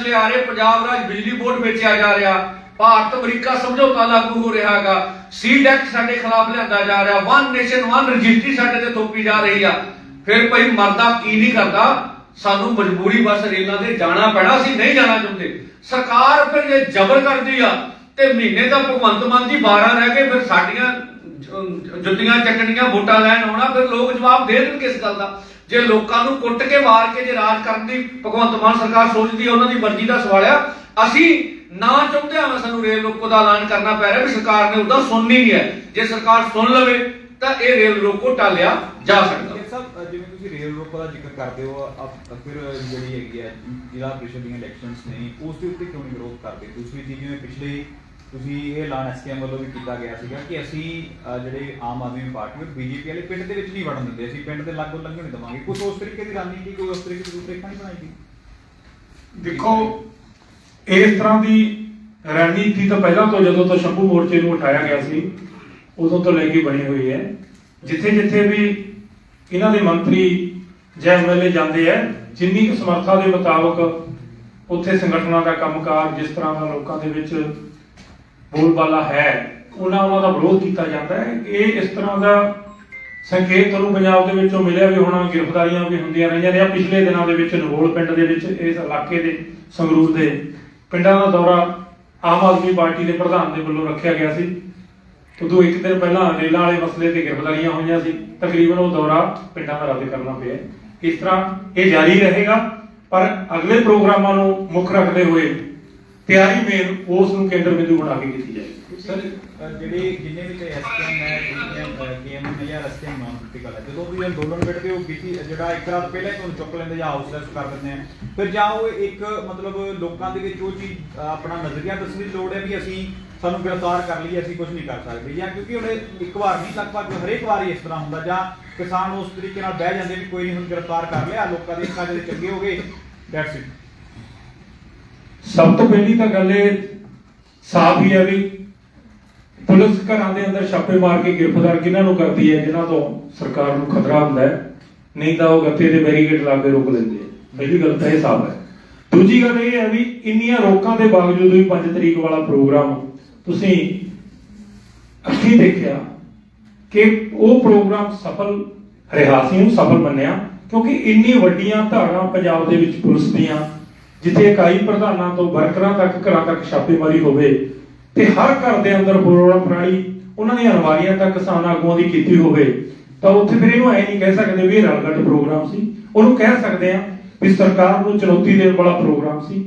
ਫੈਸਲੇ ਆ ਰਹੇ, ਪੰਜਾਬ ਰਾਜ ਬਿਜਲੀ ਬੋਰਡ ਵੇਚਿਆ ਜਾ ਰਿਹਾ, ਭਾਰਤ ਅਮਰੀਕਾ ਸਮਝੌਤਾ ਲਾਗੂ ਹੋ ਰਿਹਾ ਹੈਗਾ ਸੀਡ ਐਕਟ ਸਾਡੇ ਖਿਲਾਫ ਲਿਆਂਦਾ ਜਾ ਰਿਹਾ ਵਨ ਨੇਸ਼ਨ ਵਨ ਰਜਿਸਟਰੀ ਸਾਡੇ ਤੇ ਥੋਪੀ ਜਾ ਰਹੀ ਆ। ਫਿਰ ਭਾਈ ਮਰਦਾ ਕੀ ਨਹੀਂ ਕਰਦਾ, ਸਾਨੂੰ ਮਜਬੂਰੀ ਬਸ ਰੇਲਾਂ ਤੇ ਜਾਣਾ ਪੈਣਾ, ਅਸੀਂ ਨਹੀਂ ਜਾਣਾ ਚਾਹੁੰਦੇ। ਸਰਕਾਰ ਫਿਰ ਜੇ ਜ਼ਬਰ ਕਰਦੀ ਆ, ਤੇ ਮਹੀਨੇ ਦਾ ਭਗਵੰਤ ਮਾਨ ਜੀ 12 ਰਹਿ ਕੇ ਫਿਰ ਸਾਡੀਆਂ ਜੁੱਤੀਆਂ ਚੱਕਣੀਆਂ ਵੋਟਾਂ ਲੈਣ ਆਉਣਾ, ਫਿਰ ਲੋਕ ਜਵਾਬ ਦੇ ਦੇਣਗੇ ਇਸ ਗੱਲ ਦਾ? ਜੇ ਲੋਕਾਂ ਨੂੰ ਕੁੱਟ ਕੇ ਮਾਰ ਕੇ ਜੇ ਰਾਜ ਕਰਨ ਦੀ ਭਗਵੰਤ ਮਾਨ ਸਰਕਾਰ ਸੋਚਦੀ ਉਹਨਾਂ ਦੀ ਮਰਜ਼ੀ ਦਾ ਸਵਾਲ ਆ। ਅਸੀਂ ਨਾ ਚਾਹੁੰਦੇ ਹਾਂ ਸਾਨੂੰ ਰੇਲ ਰੋਕੋ ਦਾ ਐਲਾਨ ਕਰਨਾ ਪੈ ਰਿਹਾ, ਵੀ ਸਰਕਾਰ ਨੇ ਉਹਦਾ ਸੁਣਨੀ ਨਹੀਂ ਹੈ। ਜੇ ਸਰਕਾਰ ਸੁਣ ਲਵੇ, ਤਾਂ ਇਹ ਰੇਲ ਰੋਕੋ ਟਾਲਿਆ ਜਾ ਸਕਦਾ। ਇਹ ਜਿਵੇਂ ਤੁਸੀਂ ਰੇਲ ਰੋਕੋ ਦਾ ਜ਼ਿਕਰ ਕਰਦੇ ਹੋ ਫਿਰ ਜਿਹੜੀ ਹੈਗੀ ਹੈ, ਜ਼ਿਲ੍ਹਾ ਪ੍ਰੀਸ਼ਦ ਦੀਆਂ ਇਲੈਕਸ਼ਨਸ ਨੇ, ਉਸ ਦੇ ਉੱਤੇ ਕਿਉਂ ਨਹੀਂ ਵਿਰੋਧ ਕਰਦੇ? ਦੂਸਰੀ ਚੀਜ਼, ਜਿਵੇਂ ਪਿਛਲੇ ਤੁਸੀਂ ਇਹ ਐਲਾਨ ਐਸਕੇਐਮ ਵੱਲੋਂ ਵੀ ਕੀਤਾ ਗਿਆ ਸੀਗਾ ਕਿ ਅਸੀਂ ਅ, ਜਿਹੜੇ ਆਮ ਆਦਮੀ ਪਾਰਟੀ ਔਰ ਬੀਜੇਪੀ ਵਾਲੇ ਪਿੰਡ ਦੇ ਵਿੱਚ ਨਹੀਂ ਵੜਨ ਦਿੰਦੇ। ਅਸੀਂ ਪਿੰਡ ਦੇ ਲਾਗੂ ਲੰਘਣ ਨਹੀਂ ਦੇਵਾਂਗੇ। ਕੁਝ ਉਸ ਤਰੀਕੇ ਦੀ ਰਣਨੀਤੀ ਕੋਈ ਉਸ ਤਰੀਕੇ ਦੀ ਰੂਪਰੇਖਾ ਨਹੀਂ ਬਣਾਈ ਗਈ। ਦੇਖੋ ਇਸ ਤਰ੍ਹਾਂ ਦੀ ਰਣਨੀਤੀ ਤਾਂ ਪਹਿਲਾਂ ਤੋਂ ਜਦੋਂ ਤੋਂ ਸ਼ੰਭੂ ਮੋਰਚੇ ਨੂੰ ਉਠਾਇਆ ਗਿਆ ਸੀ ਉਦੋਂ ਤੋਂ ਲੈ ਕੇ ਬਣੀ ਹੋਈ ਹੈ। ਜਿੱਥੇ ਜਿੱਥੇ ਵੀ ਇਹਨਾਂ ਦੇ ਮੰਤਰੀ ਜਾਂ ਐਮਐਲਏ ਜਾਂਦੇ ਹੈ ਜਿੰਨੀ ਕੁ ਸਮਰੱਥਾ ਦੇ ਮੁਤਾਬਕ ਉੱਥੇ ਸੰਗਠਨਾਂ ਦਾ ਕੰਮਕਾਰ ਜਿਸ ਤਰ੍ਹਾਂ ਦਾ ਲੋਕਾਂ ਦੇ ਵਿੱਚ ਬੋਲਬਾਲਾ ਹੈ। ਉਹਨਾਂ ਉਹਨਾਂ ਦਾ ਵਿਰੋਧ ਕੀਤਾ ਜਾਂਦਾ ਹੈ ਇਹ ਇਸ ਤਰ੍ਹਾਂ ਦਾ ਸੰਕੇਤ ਤੁਹਾਨੂੰ ਪੰਜਾਬ ਦੇ ਵਿੱਚੋਂ ਮਿਲਿਆ ਵੀ ਹੁਣ ਗ੍ਰਿਫਤਾਰੀਆਂ ਵੀ ਹੁੰਦੀਆਂ ਰਹੀਆਂ ਨੇ। ਆ ਪਿਛਲੇ ਦਿਨਾਂ ਦੇ ਵਿੱਚ ਨਰੋਲ ਪਿੰਡ ਦੇ ਵਿੱਚ, ਇਸ ਇਲਾਕੇ ਦੇ ਸੰਗਰੂਰ ਦੇ ਪਿੰਡਾਂ ਦਾ ਦੌਰਾ ਆਮ ਆਦਮੀ ਪਾਰਟੀ ਦੇ ਪ੍ਰਧਾਨ ਦੇ ਵੱਲੋਂ ਰੱਖਿਆ ਗਿਆ ਸੀ। ਉਦੋਂ ਇੱਕ ਦਿਨ ਪਹਿਲਾਂ ਰੇਲਾਂ ਵਾਲੇ ਮਸਲੇ ਤੇ ਗ੍ਰਿਫਤਾਰੀਆਂ ਹੋਈਆਂ ਸੀ। ਤਕਰੀਬਨ ਉਹ ਦੌਰਾ ਪਿੰਡਾਂ ਦਾ ਰੱਦ ਕਰਨਾ ਪਿਆ ਇਸ ਤਰ੍ਹਾਂ ਇਹ ਜਾਰੀ ਰਹੇਗਾ, ਪਰ ਅਗਲੇ ਪ੍ਰੋਗਰਾਮਾਂ ਨੂੰ ਮੁੱਖ ਰੱਖਦੇ ਹੋਏ ਤਿਆਰੀ ਮੇਨ ਉਸ ਨੂੰ ਕੇਂਦਰ ਬਿੰਦੂ ਬਣਾ ਕੇ ਕੀਤੀ ਜਾਏਗੀ। ਸਰ ਜਿਹੜੇ ਜਿੰਨੇ ਵੀ ਤੇ ਐਸਕੇਐਮ ਹੈ ਕੇਐਮ ਜਾਂ ਐਸਕੇਐਮ ਨਾਮ ਦੀ ਹੈ, ਜਦੋਂ ਵੀ ਅੰਦੋਲਨ ਵਿੱਢਦੇ ਉਹ ਕੀਤੀ ਜਿਹੜਾ ਇੱਕ ਰਾਤ ਪਹਿਲਾਂ ਹੀ ਤੁਹਾਨੂੰ ਚੁੱਕ ਲੈਂਦੇ ਜਾਂ ਹਾਊਸ ਅਰੈਸਟ ਕਰ ਦਿੰਦੇ ਆ। ਫਿਰ ਜਾਂ ਉਹ ਇੱਕ, ਮਤਲਬ ਲੋਕਾਂ ਦੇ ਵਿੱਚ ਉਹ ਚੀਜ਼ ਆਪਣਾ ਨਜ਼ਰੀਆ ਦੱਸਣ ਦੀ ਲੋੜ ਹੈ ਵੀ ਅਸੀਂ ਸਾਨੂੰ ਗ੍ਰਿਫਤਾਰ ਕਰ ਲਈਏ ਅਸੀਂ ਕੁਝ ਨਹੀਂ ਕਰ ਸਕਦੇ ਜਾਂ ਕਿਉਂਕਿ ਹੁਣ ਇੱਕ ਵਾਰ ਨਹੀਂ, ਲਗਭਗ ਹਰੇਕ ਵਾਰ ਹੀ ਇਸ ਤਰ੍ਹਾਂ ਹੁੰਦਾ ਜਾਂ ਕਿਸਾਨ ਉਸ ਤਰੀਕੇ ਨਾਲ ਬਹਿ ਜਾਂਦੇ ਵੀ ਕੋਈ ਨਹੀਂ ਹੁਣ ਗ੍ਰਿਫਤਾਰ ਕਰ ਲਿਆ, ਲੋਕਾਂ ਦੇ ਅੱਖਾਂ ਦੇ ਚੰਗੇ ਹੋ ਗਏ ਦੈਟਸ ਇਟ ਸਭ ਤੋਂ ਪਹਿਲੀ ਤਾਂ ਗੱਲ ਇਹ ਸਾਫ਼ ਹੀ ਹੈ ਵੀ ਪੁਲਿਸ ਘਰਾਂ ਦੇ ਅੰਦਰ ਛਾਪੇ ਮਾਰ ਕੇ ਗ੍ਰਿਫਤਾਰ ਕਿਹਨਾਂ ਨੂੰ ਕਰਦੀ ਹੈ, ਜਿਨ੍ਹਾਂ ਤੋਂ ਸਰਕਾਰ ਨੂੰ ਖਤਰਾ ਹੁੰਦਾ ਹੈ। ਨਹੀਂ ਤਾਂ ਉਹ ਗੱਤੇ ਦੇ ਬੈਰੀਕੇਡ ਲਾ ਕੇ ਰੋਕ ਲੈਂਦੇ ਆ ਪਹਿਲੀ ਗੱਲ ਤਾਂ ਇਹ ਸਾਫ਼ ਹੈ। ਦੂਜੀ ਗੱਲ ਇਹ ਹੈ ਵੀ ਇੰਨੀਆਂ ਰੋਕਾਂ ਦੇ ਬਾਵਜੂਦ ਵੀ 5 ਤਰੀਕ ਵਾਲਾ ਪ੍ਰੋਗਰਾਮ, ਤੁਸੀਂ ਅੱਖੀਂ ਦੇਖਿਆ ਕਿ ਉਹ ਪ੍ਰੋਗਰਾਮ ਸਫਲ ਰਿਹਾ ਸੀ, ਉਹਨੂੰ ਸਫਲ ਮੰਨਿਆ, ਕਿਉਂਕਿ ਇੰਨੀ ਵੱਡੀਆਂ ਧਾਰਾਂ ਪੰਜਾਬ ਦੇ ਵਿੱਚ ਪੁਲਿਸ ਦੀਆਂ ਜਿੱਥੇ ਇਕਾਈ ਪ੍ਰਧਾਨਾਂ ਤੋਂ ਵਰਕਰਾਂ ਤੱਕ, ਘਰਾਂ ਤੱਕ ਛਾਪੇਮਾਰੀ ਹੋਵੇ ਤੇ ਹਰ ਘਰ ਦੇ ਅੰਦਰ ਪ੍ਰੋਗਰਾਮ ਪ੍ਰਣਾਲੀ, ਉਹਨਾਂ ਦੀਆਂ ਅਲਮਾਰੀਆਂ ਤੱਕ ਕਿਸਾਨ ਆਗੂਆਂ ਦੀ ਕੀਤੀ ਹੋਵੇ, ਤਾਂ ਉੱਥੇ ਫਿਰ ਇਹਨੂੰ ਐ ਨਹੀਂ ਕਹਿ ਸਕਦੇ ਵੀ ਇਹ ਰਲਗੱਟ ਪ੍ਰੋਗਰਾਮ ਸੀ। ਉਹਨੂੰ ਕਹਿ ਸਕਦੇ ਆ ਵੀ ਸਰਕਾਰ ਨੂੰ ਚੁਣੌਤੀ ਦੇਣ ਵਾਲਾ ਪ੍ਰੋਗਰਾਮ ਸੀ।